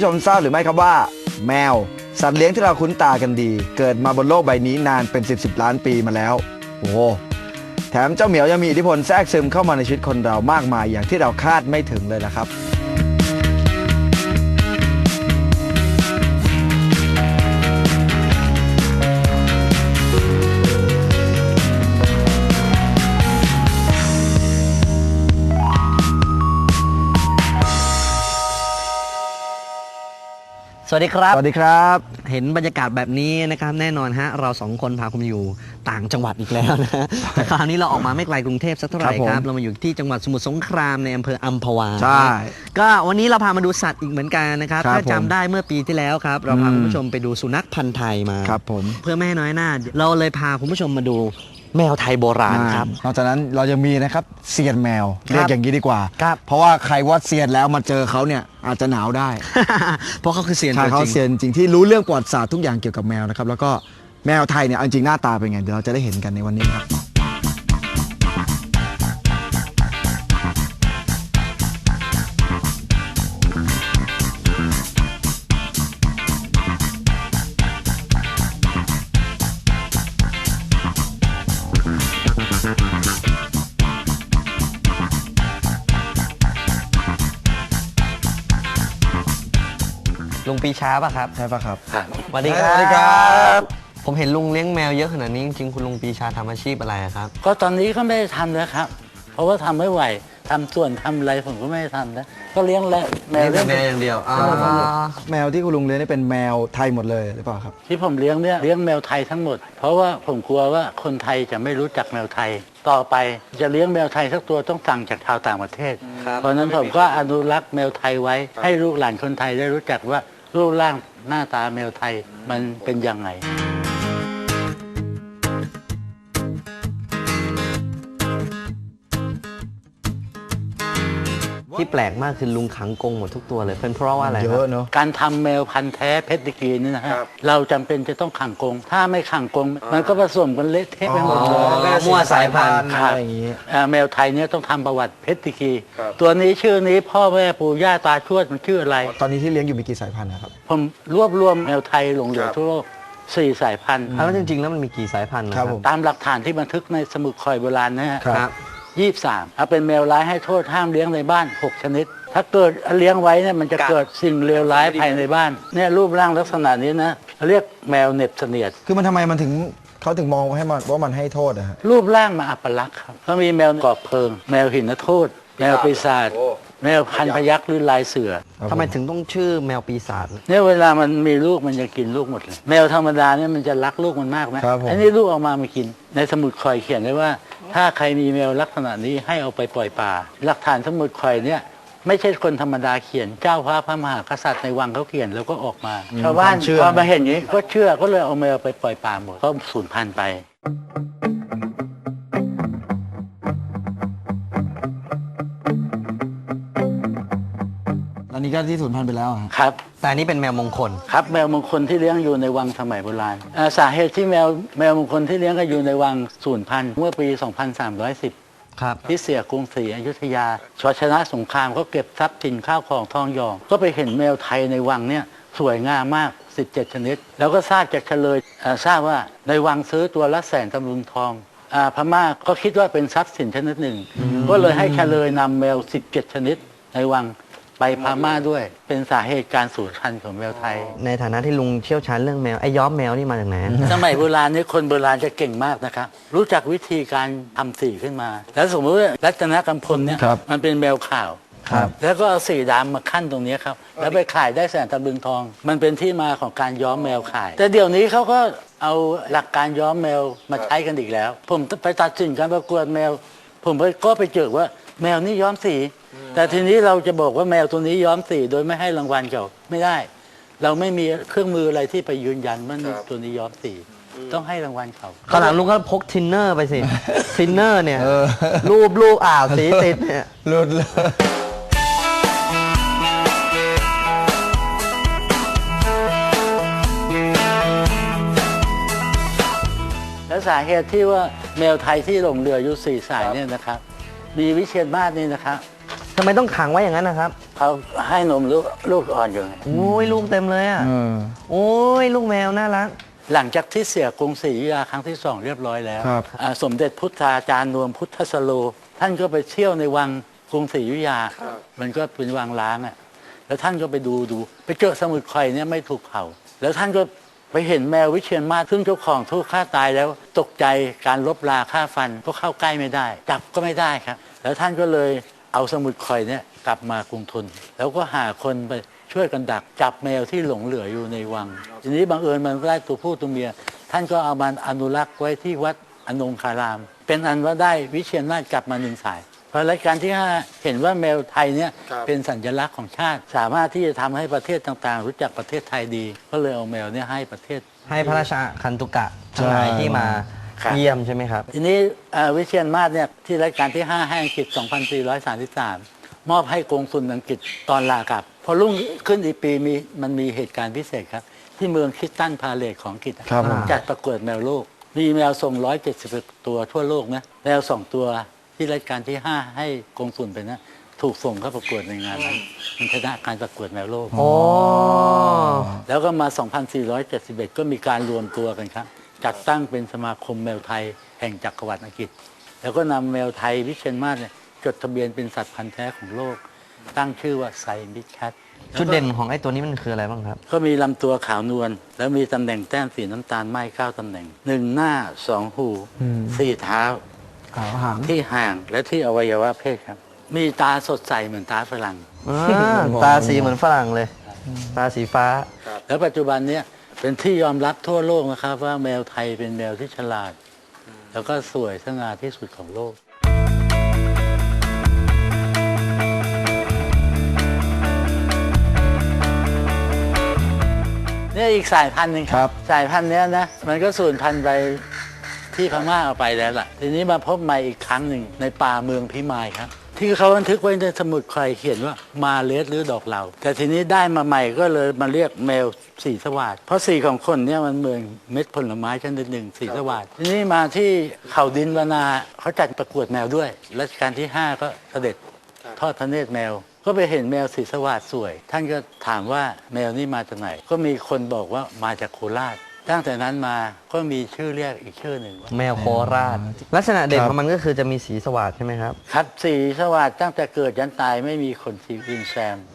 ผู้ชมทราบหรือไม่ครับว่า แมว สัตว์เลี้ยงที่เราคุ้นตากันดี เกิดมาบนโลกใบนี้นานเป็น 10บสล้านปีมาแล้ว โอ้โหแถมเจ้าเหมียวยังมีอิทธิพลแทรกซึมเข้ามาในชีวิตคนเรามากมายอย่างที่เราคาดไม่ถึงเลยนะครับ สวัสดีครับ สวัสดีครับ เห็นบรรยากาศแบบนี้นะครับแน่นอนฮะเราสองคนพาคุณมาอยู่ต่างจังหวัดอีกแล้วนะแต่คราวนี้เราออกมาไม่ไกลกรุงเทพสักเท่าไหร่ครับผมครับ เรามาอยู่ที่จังหวัดสมุทรสงครามในอำเภออัมพวาใช่ก็วันนี้เราพามาดูสัตว์อีกเหมือนกันนะครับครับถ้าจำผมได้เมื่อปีที่แล้วครับ เราพาอืมคุณผู้ชมไปดูสุนัขพันธ์ไทยมาครับผมเพื่อไม่ให้น้อยหน้า เราเลยพาคุณผู้ชมมาดู แมวไทยโบราณครับ นอกจากนั้นเราจะมีนะครับเซียนแมวครับเรียกอย่างนี้ดีกว่า ครับ เพราะว่าใครว่าเซียนแล้วมาเจอเขาเนี่ยอาจจะหนาวได้เพราะเขาคือเซียนใช่ตัวเขาจริงเซียนจริงที่รู้เรื่องประวัติศาสตร์ทุกอย่างเกี่ยวกับแมวนะครับแล้วก็แมวไทยเนี่ยเอาจริงหน้าตาเป็นไงเดี๋ยวเราจะได้เห็นกันในวันนี้ครับ ลุงปีชาป่ะครับใช่ปะครับ สวัสดีคสรับวัสดีครับ ผมเห็นลุงเลี้ยงแมวเยอะขนาดนี้จริงๆคุณลุงปีชาทำอาชีพอะไรอะครับ ก็ตอนนี้ก็ไม่ได้ทำแล้วครับ เพราะว่าทำไม่ไหวทำส่วนทำอะไรผมก็ไม่ได้ทำแล้วก็เลี้ยงแลวแมวเลี้ยงเลี้ยงแต่แมวอย่างเดียวอ่าแมวที่คุณลุงเลี้ยงนี่เป็นแมวไทยหมดเลยหรือเปล่าครับ ที่ผมเลี้ยงเนี่ยเลี้ยงแมวไทยทั้งหมด เพราะว่าผมกลัวว่าคนไทยจะไม่รู้จักแมวไทย ต่อไปจะเลี้ยงแมวไทยสักตัวต้องสั่งจากชาวต่างประเทศเพราะฉะนั้นผมก็อนุรักษ์แมวไทยไว้ให้ลูกหลานคนไทยได้รู้จักว่า รูปร่างหน้าตาแมวไทยมันเป็นยังไง ที่แปลกมากคือลุงขังกรงหมดทุกตัวเลยเป็นเพราะว่าอะไรเยครัอะบเนาะ การทำแมวพันธุ์แท้เพชรดิกรีนี่นะฮะเราจำเป็นจะต้องขังกรง ถ้าไม่ขังกรง มันก็ผสมกันเละเทะไปหมดเลย อ๋อ มั่วสายพันธุ์ อะไรอย่างงี้อ่าแมวไทยเนี่ยต้องทำประวัติเพชรดิกรีตัวนี้ชื่อนี้พ่อแม่ปู่ย่าตาทวดมันชื่ออะไร ตอนนี้ที่เลี้ยงอยู่มีกี่สายพันธุ์นะครับ ผมรวบรวมแมวไทยหลงเหลือทั่วโลกสี่สายพันธุ์ แล้วจริงๆแล้วมันมีกี่สายพันธุ์นะครับผม ตามหลักฐานที่บันทึกในสมุดคอยโบราณนะฮะครับ ยี่สามเอาเป็นแมวร้ายให้โทษห้ามเลี้ยงในบ้าน 6 ชนิด ถ้าเกิดเลี้ยงไว้เนี่ยมันจะเกิดสิ่งเลวร้ายภายในบ้านเนี่ยรูปร่างลักษณะนี้นะเรียกแมวเหน็บเสนียด คือมันทำไมมันถึงเขาถึงมองให้มันว่ามันให้โทษอะฮะรูปร่างมาอัปลักษณ์ครับก็มีแมวกอบเพลิง แมวหินโทษ แมวปีศาจแมวพันพยักษ์หรือลายเสือ ทำไมถึงต้องชื่อแมวปีศาจเนี่ยเวลามันมีลูกมันจะกินลูกหมดเลย แมวธรรมดาเนี่ยมันจะรักลูกมันมากไหมครับผม อันนี้ลูกออกมามันกิน ในสมุดคอยเขียนไว้ว่า ถ้าใครมีแมวลักษณะนี้ให้เอาไปปล่อยป่า หลักฐานสมุดคอยเนี่ยไม่ใช่คนธรรมดาเขียนเจ้าพระพระมหากษัตริย์ในวังเขาเขียนแล้วก็ออกมาชาวบ้านความเชื่อพอมาเห็นอย่างนี้ก็เชื่อก็เลยเอาแมวไปปล่อยป่าหมดก็สูญพันธุ์ไป นนี้ก็ที่สูญพันธุ์ไปแล้วอะฮะ ครับแต่อันนี้เป็นแมวมงคล ครับแมวมงคลที่เลี้ยงอยู่ในวังสมัยโบราณอ่าสาเหตุที่แมวแมวมงคลที่เลี้ยงกันอยู่ในวังสูญพันธุ์เมื่อปี 2310 ครับ ที่เสียกรุงศรีอยุธยาชชนะสงครามเขาเก็บทรัพย์สินข้าวของทองหยอง ก็ไปเห็นแมวไทยในวังเนี่ยสวยงามมาก 17 ชนิด แล้วก็ทราบจากเฉลยเอ่อทราบว่าในวังซื้อตัวละแสนตำลึงทองอาพม่าก็คิดว่าเป็นทรัพย์สินชนิดหนึ่ง ก็เลยให้เฉลยนำแมว 17 ชนิดในวัง ไปพม่าด้วย เป็นสาเหตุการสูญพันธุ์ของแมวไทย ในฐานะที่ลุงเชี่ยวชาญเรื่องแมวไอ้ย้อมแมวนี่มาจากไหนสมัยโบราณนี่คนโบราณจะเก่งมากนะครับ รู้จักวิธีการทำสีขึ้นมา แล้วสมมติว่ารัตนกำพลเนี่ยครับมันเป็นแมวขาวครับแล้วก็เอาสีดำมาขั้นตรงนี้ครับ แล้วไปขายได้แสนตำลึงทอง มันเป็นที่มาของการย้อมแมวขาย แต่เดี๋ยวนี้เขาก็เอาหลักการย้อมแมวมาใช้กันอีกแล้ว ผมไปตัดสินการประกวดแมว ผมก็ไปเจอว่า แมวนี่ย้อมสี แต่ทีนี้เราจะบอกว่าแมวตัวนี้ย้อมสีโดยไม่ให้รางวัลเขาไม่ได้ เราไม่มีเครื่องมืออะไรที่ไปยืนยันว่าตัวนี้ย้อมสี ต้องให้รางวัลเขาตอนหลังลุงก็พกทินเนอร์ไปสิทินเนอร์เนี่ยเออรูปรูปอ่าวสีติดเนี่ยหลุดเลยและสาเหตุที่ว่าแมวไทยที่หลงเรืออยู่สี่สายเนี่ยนะครับ มีวิเชียนมาศนี่นะครับสทำไมต้องขังไว้อย่างนั้นนะครับ เขาให้นมลูกลูกอ่อนอยู่ไงโอ้ยลูกเต็มเลยอะเออโอ้ยลูกแมวน่ารัก หลังจากที่เสียกรุงศรีอยุธยาครั้งที่สองเรียบร้อยแล้วครับ อ่าสมเด็จพุทธาจารย์นวมพุทธสโล ท่านก็ไปเที่ยวในวังกรุงศรีอยุธยา มันก็เป็นวังล้างอะแล้วท่านก็ไปดูดู ไปเจอสมุดข่อยเนี่ยไม่ถูกเผาแล้วท่านก็ ไปเห็นแมววิเชียนมาศซึ่งเจ้าของถูกฆ่าตายแล้วตกใจการลบลาฆ่าฟันก็เข้าใกล้ไม่ได้ จับก็ไม่ได้ครับ แล้วท่านก็เลยเอาสมุดข่อยเนี่ยกลับมากรุงทนแล้วก็หาคนไปช่วยกันดักจับแมวที่หลงเหลืออยู่ในวัง ทีนี้บังเอิญมันได้ตัวผู้ตัวเมีย ท่านก็เอามันอนุรักษ์ไว้ที่วัดอนงคาราม เป็นอันว่าได้วิเชียนมาศกลับมาหนึ่งสาย เพราะรายการที่ห้าเห็นว่าแมวไทยเนี่ยเป็นสัญลักษณ์ของชาติ สามารถที่จะทำให้ประเทศต่างๆ รู้จักประเทศไทยดี ก็เลยเอาแมวเนี่ยให้ประเทศ ให้พระราชาคันตุกะทั้งหลายใช่ที่มาครับ เยี่ยมใช่ไหมครับ ทีนี้เอ่อวิเชียนมาศเนี่ยที่รายการที่ 5 ให้อังกฤษ 2433 มอบให้กงสุลอังกฤษตอนลากลับ พอรุ่งขึ้นอีกปีมีมันมีเหตุการณ์พิเศษครับ ที่เมืองคริสตันพาเลตของอังกฤษอะครับผม จัดประกวดแมวโลก มีแมวส่ง170ตัวทั่วโลกนะแมวสองตัว ที่รายการที่ 5 ให้กงสุลไปนะ ถูกส่งเข้าประกวดในงานนั้นมันชนะการประกวดแมวโลก โอ้แล้วก็มา 2471 ก็มีการรวมตัวกันครับ จัดตั้งเป็นสมาคมแมวไทยแห่งจักรวรรดิอังกฤษ แล้วก็นำแมวไทยวิเชียนมาศเนี่ยจดทะเบียนเป็นสัตว์พันธุ์แท้ของโลก ตั้งชื่อว่าไซมิดแคทจุดเด่นของไอ้ตัวนี้มันคืออะไรบ้างครับ ก็มีลำตัวขาวนวลแล้วมีตำแหน่งแต้มสีน้ำตาลไหม้เก้าตำแหน่งหนึ่งหน้าสองหูอืมสี่เท้า ขาวหางที่ห่างและที่อวัยวะเพศครับ มีตาสดใสเหมือนตาฝรั่ง อ่าตาสีเหมือนฝรั่งเลย ตาสีฟ้า แล้วปัจจุบันเนี้ยเป็นที่ยอมรับทั่วโลกนะครับ ว่าแมวไทยเป็นแมวที่ฉลาด แล้วก็สวยสง่าที่สุดของโลก เนี่ยอีกสายพันธุ์หนึ่งครับ สายพันธุ์เนี้ยนะ มันก็สูญพันธุ์ไป ที่พม่าเอาไปแล้วล่ะ ทีนี้มาพบใหม่อีกครั้งหนึ่งในป่าเมืองพิมายครับ ที่เขาบันทึกไว้ในสมุดใครเขียนว่ามาเลสหรือดอกเหลาแต่ทีนี้ได้มาใหม่ก็เลยมาเรียกแมวสีสวัสดเพราะสีของคนเนี่ยมันเหมือนเม็ดผลไม้ชนิดหนึ่งสีสวัสดทีนี้มาที่เขาดินวนาเขาจัดประกวดแมวด้วยรัชกาลที่ 5 ก็เสด็จทอดพระเนตรแมวก็ไปเห็นแมวสีสวัสดสวย ท่านก็ถามว่าแมวนี่มาจากไหน ก็มีคนบอกว่ามาจากโคราช ตั้งแต่นั้นมาก็มีชื่อเรียกอีกชื่อหนึ่งว่าแมวโคราช ลักษณะเด่นครับของมันก็คือจะมีสีสว่างใช่ไหมครับ ครับสีสวัสดตั้งแต่เกิดยันตายไม่มีขนสีอื่นแซม